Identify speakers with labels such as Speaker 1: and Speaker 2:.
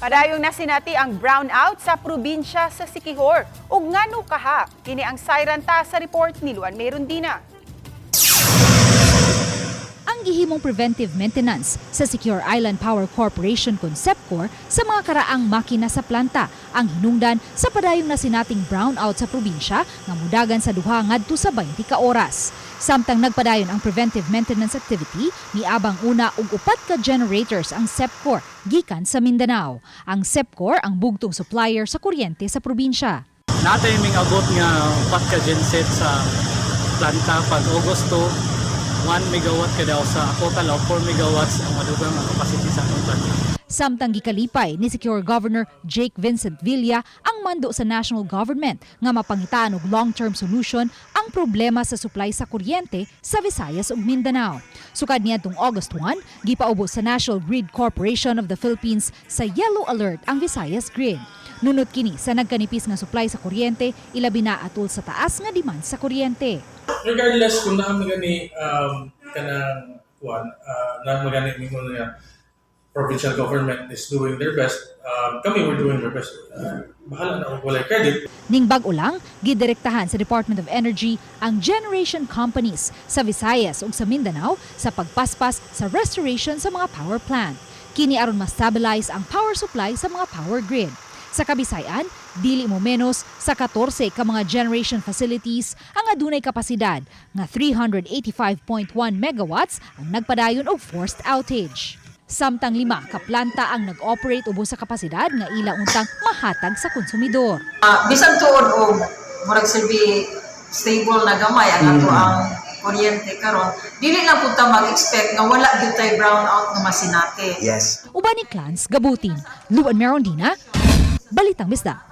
Speaker 1: Padayong na sinati ang brownout sa probinsya sa Sikihor. Ug ngano kaha kini ang siren ta sa report ni Luan Merundina.
Speaker 2: ang gihimong preventive maintenance sa Secure Island Power Corporation Concepcor sa mga karaang makina sa planta ang hinungdan sa padayong nasinating brownout sa probinsya nga mudagan sa duha ngadto sa 20 ka oras. Samtang nagpadayon ang preventive maintenance activity, niabang una og upat ka generators ang SEPCOR gikan sa Mindanao. Ang SEPCOR ang bugtong supplier sa kuryente sa probinsya.
Speaker 3: Natay ming abot nga upat ka genset sa planta pag Agosto 1 megawatt ka daw sa total of 4 megawatts ang madugang ang capacity sa atong planta.
Speaker 2: Samtang gikalipay ni Secure Governor Jake Vincent Villa ang mando sa national government nga mapangitaan og long-term solution ang problema sa supply sa kuryente sa Visayas ug Mindanao. Sukad niadtong August 1, gipaubo sa National Grid Corporation of the Philippines sa yellow alert ang Visayas Grid. Nunot kini sa nagkanipis nga supply sa kuryente, ilabi na atol sa taas nga demand sa kuryente.
Speaker 4: regardless kung na magani um, kanang kuan uh, na magani ni nga provincial government is doing their best um, kami we're doing our best uh, bahala na kung walay credit
Speaker 2: Ning bag-o lang, gidirektahan sa Department of Energy ang generation companies sa Visayas ug sa Mindanao sa pagpaspas sa restoration sa mga power plant. Kini aron ma-stabilize ang power supply sa mga power grid. Sa Kabisayan, dili mo menos sa 14 ka mga generation facilities ang adunay kapasidad nga 385.1 megawatts ang nagpadayon og forced outage. Samtang lima ka planta ang nag-operate ubos sa kapasidad nga ila untang mahatag sa konsumidor.
Speaker 5: Ah, bisan tuod og murag silbi stable na gamay ang ato ang kuryente karon dili lang punta mag-expect nga wala gyud tay brownout nga masinati
Speaker 6: Yes.
Speaker 2: Uban ni Clans Gabutin, Luan Merondina, Balitang Bisda.